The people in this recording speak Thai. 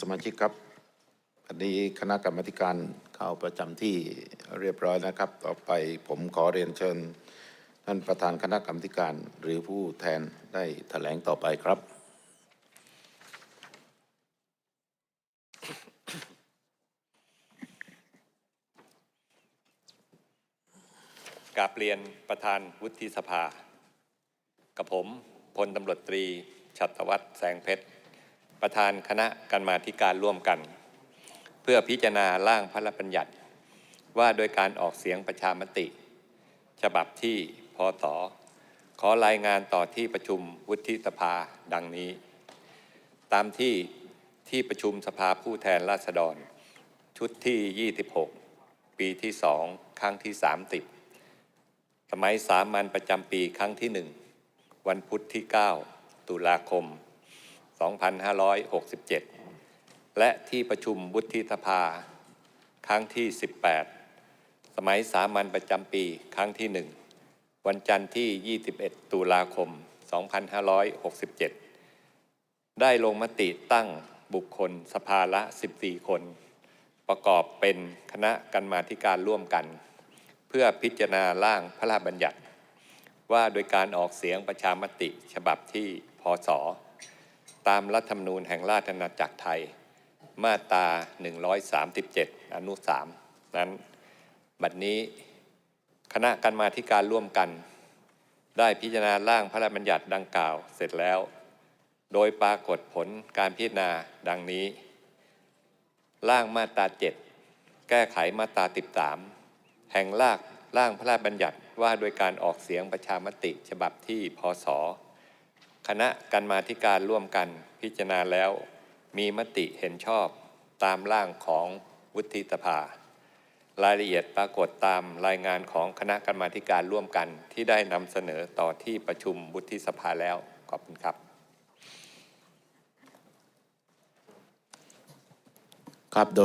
สมาชิกครับ อันนี้คณะกรรมาธิการเข้าประจำที่เรียบร้อยนะครับ ต่อไปผมขอเรียนเชิญ ท่านประธานคณะกรรมการหรือผู้แทนได้แถลงต่อไปครับกราบเรียนประธานวุฒิสภา กับผมพลตำรวจตรีชัตวัฒน์แสงเพชร ประธานคณะกรรมาธิการร่วมกัน เพื่อพิจารณาร่างพระราชบัญญัติ ว่าโดยการออกเสียงประชามติ ฉบับที่พศขอรายงานต่อที่ประชุมวุฒิสภาดังนี้ ตามที่ที่ประชุมสภาผู้แทนราษฎร ชุดที่ 26 ปีที่2ครั้งที่ 30 สมัยสามัญประจำปีครั้งที่หนึ่งวันพุธที่ 9 ตุลาคม 2567 และที่ประชุมวุฒิสภา ครั้งที่ 18 สมัยสามัญประจำปีครั้งที่หนึ่งวันจันทร์ที่ 21 ตุลาคม 2567 ได้ลงมติตั้งบุคคลสภาละ 14 คน ประกอบเป็นคณะกรรมาธิการร่วมกัน เพื่อพิจารณาร่างพระราชบัญญัติ ว่าโดยการออกเสียงประชามติฉบับที่พศ ตามรัฐธรรมนูญแห่งราชอาณาจักรไทย มาตรา 137 อนุ 3 นั้น บัดนี้คณะกรรมาธิการร่วมกัน ได้พิจารณาร่างพระราชบัญญัติดังกล่าวเสร็จแล้ว โดยปรากฏผลการพิจารณาดังนี้ ร่างมาตรา 7 แก้ไขมาตรา 13 แห่งรากร่างพระราชบัญญัติว่าโดยการออกเสียงประชามติฉบับที่พศ ณะกรรมาธิการร่วมกันพิจารณาแล้ว มีมติเห็นชอบตามร่างของวุฒิสภา รายละเอียดปรากฏตามรายงานของคณะกรรมาธิการร่วมกันที่ได้นำเสนอต่อที่ประชุมวุฒิสภาแล้ว ขอบคุณครับ ครับโดย